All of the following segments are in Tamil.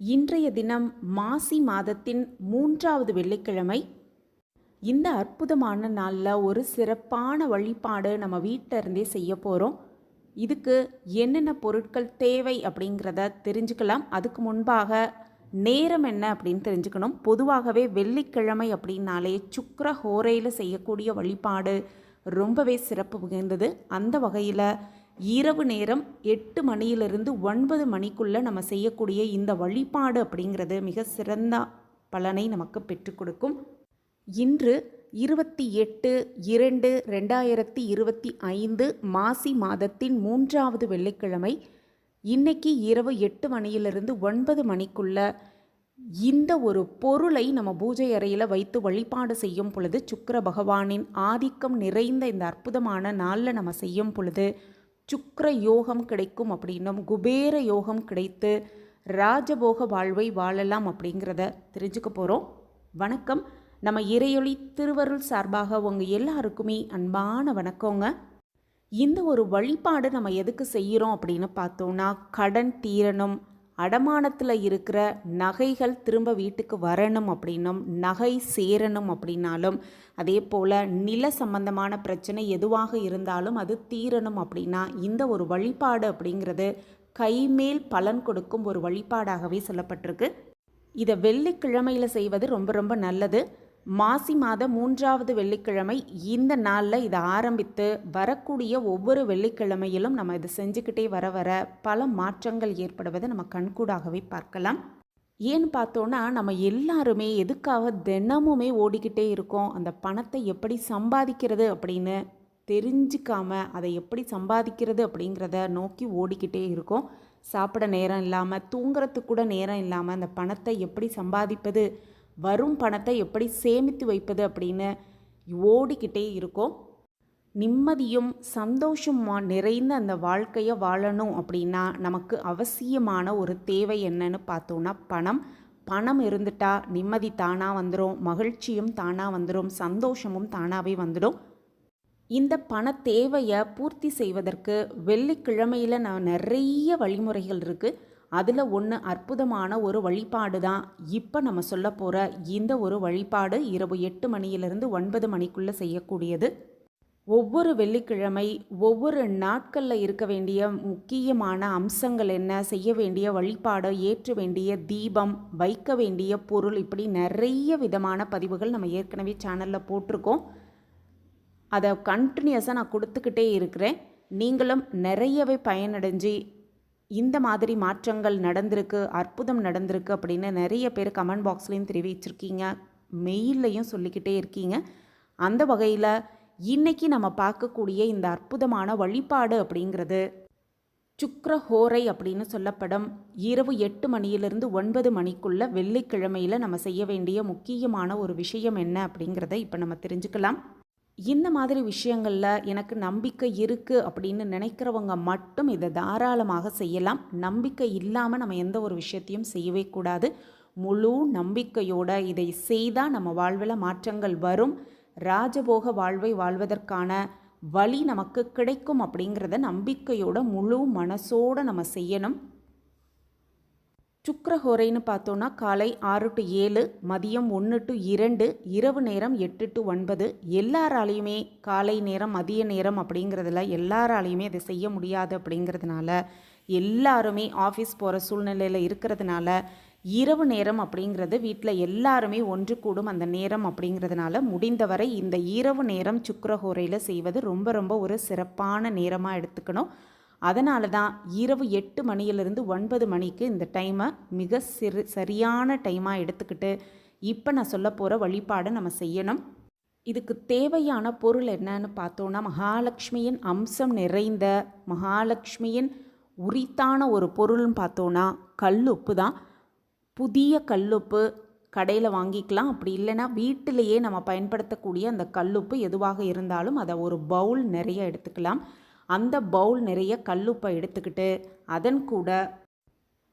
இன்றைய தினம் மாசி மாதத்தின் மூன்றாவது வெள்ளிக்கிழமை. இந்த அற்புதமான நாளில் ஒரு சிறப்பான வழிபாடு நம்ம வீட்டில் இருந்தே செய்ய போகிறோம் இதுக்கு என்னென்ன பொருட்கள் தேவை அப்படிங்கிறத தெரிஞ்சுக்கலாம். அதுக்கு முன்பாக நேரம் என்ன அப்படின்னு தெரிஞ்சுக்கணும். பொதுவாகவே வெள்ளிக்கிழமை அப்படின்னாலே சுக்கர ஹோரையில் செய்யக்கூடிய வழிபாடு ரொம்பவே சிறப்பு மிகுந்தது. அந்த வகையில் இரவு நேரம் எட்டு மணியிலிருந்து ஒன்பது மணிக்குள்ளே நம்ம செய்யக்கூடிய இந்த வழிபாடு அப்படிங்கிறது மிக சிறந்த பலனை நமக்கு பெற்றுக் கொடுக்கும். இன்று இருபத்தி எட்டு இரண்டு ரெண்டாயிரத்தி இருபத்தி ஐந்து மாசி மாதத்தின் மூன்றாவது வெள்ளிக்கிழமை இன்னைக்கு இரவு எட்டு மணியிலிருந்து ஒன்பது மணிக்குள்ள இந்த ஒரு பொருளை நம்ம பூஜை அறையில் வைத்து வழிபாடு செய்யும் பொழுது சுக்கிர பகவானின் ஆதிக்கம் நிறைந்த இந்த அற்புதமான நாளில் நம்ம செய்யும் பொழுது சுக்கர யோகம் கிடைக்கும் அப்படின்னும் குபேர யோகம் கிடைத்து ராஜபோக வாழ்வை வாழலாம் அப்படிங்கிறத தெரிஞ்சுக்க போகிறோம் வணக்கம். நம்ம இறையொளி திருவருள் சார்பாக உங்கள் எல்லாருக்குமே அன்பான வணக்கங்க. இந்த ஒரு வழிபாடு நம்ம எதுக்கு செய்கிறோம் அப்படின்னு பார்த்தோம்னா கடன் தீரணும் அடமானத்தில் இருக்கிற நகைகள் திரும்ப வீட்டுக்கு வரணும் அப்படின்னும் நகை சேரணும் அப்படின்னாலும் அதே போல் நில சம்பந்தமான பிரச்சனை எதுவாக இருந்தாலும் அது தீரணும் அப்படின்னா இந்த ஒரு வழிபாடு அப்படிங்கிறது கைமேல் பலன் கொடுக்கும் ஒரு வழிபாடாகவே சொல்லப்பட்டிருக்கு. இதை வெள்ளிக்கிழமையில் செய்வது ரொம்ப ரொம்ப நல்லது. மாசி மாத மூன்றாவது வெள்ளிக்கிழமை இந்த நாளில் இதை ஆரம்பித்து வரக்கூடிய ஒவ்வொரு வெள்ளிக்கிழமையிலும் நம்ம இதை செஞ்சுக்கிட்டே வர வர பல மாற்றங்கள் ஏற்படுவதை நம்ம கண்கூடாகவே பார்க்கலாம். ஏன்னு பார்த்தோன்னா நம்ம எல்லாருமே எதுக்காக தினமுமே ஓடிக்கிட்டே இருக்கோம் அந்த பணத்தை எப்படி சம்பாதிக்கிறது அப்படின்னு தெரிஞ்சிக்காம அதை எப்படி சம்பாதிக்கிறது அப்படிங்கிறத நோக்கி ஓடிக்கிட்டே இருக்கோம். சாப்பிட நேரம் இல்லாமல் தூங்குறதுக்கு கூட நேரம் இல்லாமல் அந்த பணத்தை எப்படி சம்பாதிப்பது வரும் பணத்தை எப்படி சேமித்து வைப்பது அப்படின்னு ஓடிக்கிட்டே இருக்கோம். நிம்மதியும் சந்தோஷமா நிறைந்த அந்த வாழ்க்கையை வாழணும் அப்படின்னா நமக்கு அவசியமான ஒரு தேவை என்னன்னு பார்த்தோன்னா பணம். பணம் இருந்துட்டா நிம்மதி தானாக வந்துடும் மகிழ்ச்சியும் தானாக வந்துடும் சந்தோஷமும் தானாகவே வந்துடும். இந்த பண தேவையை பூர்த்தி செய்வதற்கு வெள்ளிக்கிழமையில் நான் நிறைய வழிமுறைகள் இருக்குது அதில் ஒன்று அற்புதமான ஒரு வழிபாடு தான் இப்போ நம்ம சொல்ல போகிற இந்த ஒரு வழிபாடு இரவு எட்டு மணியிலிருந்து ஒன்பது மணிக்குள்ளே செய்யக்கூடியது. ஒவ்வொரு வெள்ளிக்கிழமை ஒவ்வொரு நாட்களில் இருக்க வேண்டிய முக்கியமான அம்சங்கள் என்ன செய்ய வேண்டிய வழிபாடு ஏற்ற வேண்டிய தீபம் வைக்க வேண்டிய பொருள் இப்படி நிறைய விதமான பதிவுகள் நம்ம ஏற்கனவே சேனலில் போட்டிருக்கோம். அதை கண்டினியூஸாக நான் கொடுத்துக்கிட்டே இருக்கிறேன். நீங்களும் நிறையவே பயனடைஞ்சு இந்த மாதிரி மாற்றங்கள் நடந்திருக்கு அற்புதம் நடந்திருக்கு அப்படின்னு நிறைய பேர் கமெண்ட் பாக்ஸ்லேயும் தெரிவிச்சிருக்கீங்க. மெயில்லையும் சொல்லிக்கிட்டே இருக்கீங்க. அந்த வகையில் இன்றைக்கி நம்ம பார்க்கக்கூடிய இந்த அற்புதமான வழிபாடு அப்படிங்கிறது சுக்ரஹோரை அப்படின்னு சொல்லப்படும். இரவு எட்டு மணியிலிருந்து ஒன்பது மணிக்குள்ள வெள்ளிக்கிழமையில் நம்ம செய்ய வேண்டிய முக்கியமான ஒரு விஷயம் என்ன அப்படிங்கிறத இப்போ நம்ம தெரிஞ்சுக்கலாம். இந்த மாதிரி விஷயங்களில் எனக்கு நம்பிக்கை இருக்குது அப்படின்னு நினைக்கிறவங்க மட்டும் இதை தாராளமாக செய்யலாம். நம்பிக்கை இல்லாமல் நம்ம எந்த ஒரு விஷயத்தையும் செய்யவே கூடாது. முழு நம்பிக்கையோட இதை செய்தால் நம்ம வாழ்வில் மாற்றங்கள் வரும். ராஜபோக வாழ்வை வாழ்வதற்கான வழி நமக்கு கிடைக்கும் அப்படிங்கிறத நம்பிக்கையோட முழு மனசோடு நம்ம செய்யணும். சுக்கரஹோரைன்னு பார்த்தோன்னா காலை ஆறு டு ஏழு மதியம் ஒன்று டு இரண்டு இரவு நேரம் எட்டு டு ஒன்பது. எல்லாராலையுமே காலை நேரம் மதிய நேரம் அப்படிங்கிறதுல எல்லாராலையுமே அதை செய்ய முடியாது அப்படிங்கிறதுனால எல்லாருமே ஆஃபீஸ் போகிற சூழ்நிலையில் இருக்கிறதுனால இரவு நேரம் அப்படிங்கிறது வீட்டில் எல்லாருமே ஒன்று கூடும் அந்த நேரம் அப்படிங்கிறதுனால முடிந்தவரை இந்த இரவு நேரம் சுக்கரஹோரையில் செய்வது ரொம்ப ரொம்ப ஒரு சிறப்பான நேரமாக எடுத்துக்கணும். அதனால தான் இரவு எட்டு மணியிலிருந்து ஒன்பது மணிக்கு இந்த டைமை மிக சிறு சரியான டைமாக எடுத்துக்கிட்டு இப்போ நான் சொல்ல போகிற வழிபாடை நம்ம செய்யணும். இதுக்கு தேவையான பொருள் என்னன்னு பார்த்தோன்னா மகாலட்சுமியின் அம்சம் நிறைந்த மகாலட்சுமியின் உரித்தான ஒரு பொருள்னு பார்த்தோன்னா கல்லுப்பு தான் புதிய கல்லுப்பு கடையில் வாங்கிக்கலாம். அப்படி இல்லைன்னா வீட்டிலேயே நம்ம பயன்படுத்தக்கூடிய அந்த கல்லுப்பு எதுவாக இருந்தாலும் அதை ஒரு பவுல் நிறைய எடுத்துக்கலாம். அந்த பவுல் நிறைய கல்லுப்பை எடுத்துக்கிட்டு அதன் கூட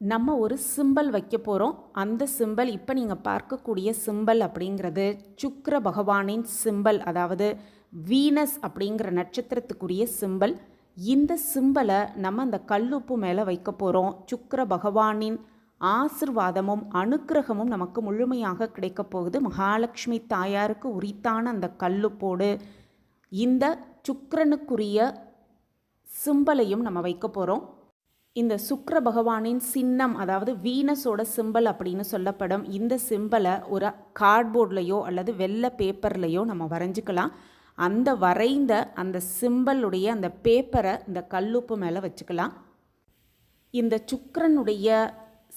நம்ம ஒரு சிம்பல் வைக்க போகிறோம் அந்த சிம்பல் இப்போ நீங்கள் பார்க்கக்கூடிய சிம்பல் அப்படிங்கிறது சுக்ர பகவானின் சிம்பல் அதாவது வீனஸ் அப்படிங்கிற நட்சத்திரத்துக்குரிய சிம்பல். இந்த சிம்பலை நம்ம அந்த கல்லுப்பு மேலே வைக்க போகிறோம் சுக்ர பகவானின் ஆசிர்வாதமும் அனுக்கிரகமும் நமக்கு முழுமையாக கிடைக்கப் போகுது. மகாலட்சுமி தாயாருக்கு உரித்தான அந்த கல்லுப்போடு இந்த சுக்கரனுக்குரிய சிம்பலையும் நம்ம வைக்க போகிறோம் இந்த சுக்கர பகவானின் சின்னம் அதாவது வீனஸோட சிம்பல் அப்படின்னு சொல்லப்படும். இந்த சிம்பலை ஒரு கார்ட்போர்ட்லேயோ அல்லது வெள்ளை பேப்பர்லேயோ நம்ம வரைஞ்சிக்கலாம். அந்த வரைந்த அந்த சிம்பலுடைய அந்த பேப்பரை இந்த கல்லுப்பு மேலே வச்சுக்கலாம். இந்த சுக்கரனுடைய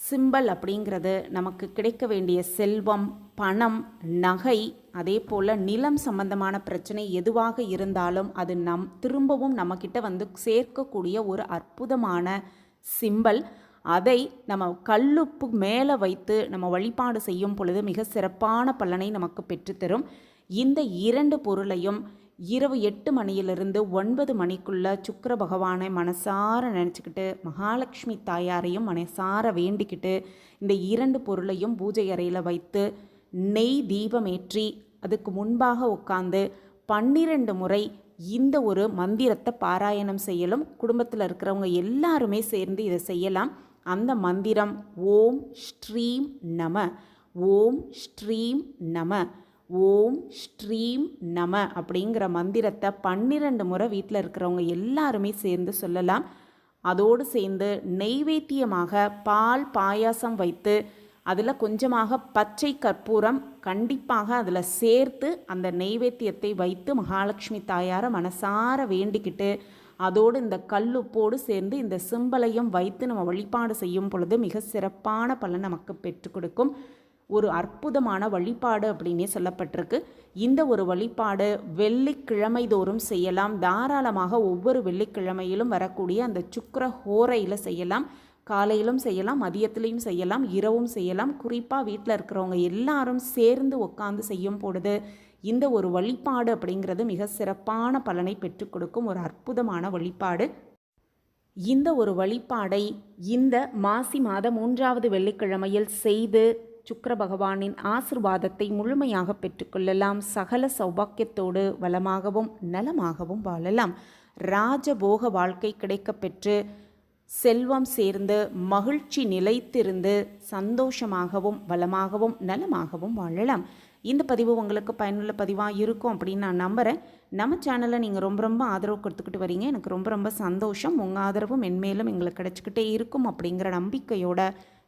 சிம்பல் அப்படிங்கிறது நமக்கு கிடைக்க வேண்டிய செல்வம் பணம் நகை அதே போல் நிலம் சம்பந்தமான பிரச்சனை எதுவாக இருந்தாலும் அது நம் திரும்பவும் நம்மக்கிட்ட வந்து சேர்க்கக்கூடிய ஒரு அற்புதமான சிம்பல் அதை நம்ம கல்லுப்பு மேலே வைத்து நம்ம வழிபாடு செய்யும் பொழுது மிக சிறப்பான பலனை நமக்கு பெற்றுத்தரும். இந்த இரண்டு பொருளையும் இரவு எட்டு மணியிலிருந்து ஒன்பது மணிக்குள்ளே சுக்கர பகவானை மனசார நினச்சிக்கிட்டு மகாலட்சுமி தாயாரையும் மனசார வேண்டிக்கிட்டு இந்த இரண்டு பொருளையும் பூஜை அறையில் வைத்து நெய் தீபமேற்றி அதுக்கு முன்பாக உட்காந்து பன்னிரண்டு முறை இந்த ஒரு மந்திரத்தை பாராயணம் செய்யலும் குடும்பத்தில் இருக்கிறவங்க எல்லாருமே சேர்ந்து இதை செய்யலாம். அந்த மந்திரம் ஓம் ஸ்ரீம் நம ஓம் ஸ்ரீம் நம. ஓம் ஸ்ரீம் நம அப்படிங்கிற மந்திரத்தை பன்னிரண்டு முறை வீட்டில் இருக்கிறவங்க எல்லாருமே சேர்ந்து சொல்லலாம். அதோடு சேர்ந்து நெய்வேத்தியமாக பால் பாயாசம் வைத்து அதில் கொஞ்சமாக பச்சை கற்பூரம் கண்டிப்பாக அதில் சேர்த்து அந்த நெய்வேத்தியத்தை வைத்து மகாலட்சுமி தாயாரை மனசார வேண்டிக்கிட்டு அதோடு இந்த கல்லுப்போடு சேர்ந்து இந்த சிம்பலையும் வைத்து நம்ம வழிபாடு செய்யும் பொழுது மிக சிறப்பான பலன் நமக்கு பெற்றுக் கொடுக்கும். ஒரு அற்புதமான வழிபாடு அப்படின்னே சொல்லப்பட்டிருக்கு. இந்த ஒரு வழிபாடு வெள்ளிக்கிழமை தோறும் செய்யலாம். தாராளமாக ஒவ்வொரு வெள்ளிக்கிழமையிலும் வரக்கூடிய அந்த சுக்கர ஹோரையில் செய்யலாம். காலையிலும் செய்யலாம் மதியத்துலேயும் செய்யலாம் இரவும் செய்யலாம். குறிப்பாக வீட்டில் இருக்கிறவங்க எல்லாரும் சேர்ந்து உட்காந்து செய்யும் பொழுது இந்த ஒரு வழிபாடு அப்படிங்கிறது மிக சிறப்பான பலனை பெற்றுக் கொடுக்கும் ஒரு அற்புதமான வழிபாடு. இந்த ஒரு வழிபாடை இந்த மாசி மாத மூன்றாவது வெள்ளிக்கிழமையில் செய்து சுக்கர பகவானின் ஆசிர்வாதத்தை முழுமையாக பெற்றுக்கொள்ளலாம். சகல சௌபாக்கியத்தோடு வளமாகவும் நலமாகவும் வாழலாம். ராஜபோக வாழ்க்கை கிடைக்கப்பெற்று செல்வம் சேர்ந்து மகிழ்ச்சி நிலைத்திருந்து சந்தோஷமாகவும் வளமாகவும் நலமாகவும் வாழலாம். இந்த பதிவு உங்களுக்கு பயனுள்ள பதிவாக இருக்கும் அப்படின்னு நான் நம்புகிறேன் நம்ம சேனலை நீங்கள் ரொம்ப ரொம்ப ஆதரவு கொடுத்துக்கிட்டு வரீங்க. எனக்கு ரொம்ப ரொம்ப சந்தோஷம். உங்கள் ஆதரவும் மென்மேலும் எங்களுக்கு கிடச்சிக்கிட்டே இருக்கும் அப்படிங்கிற நம்பிக்கையோட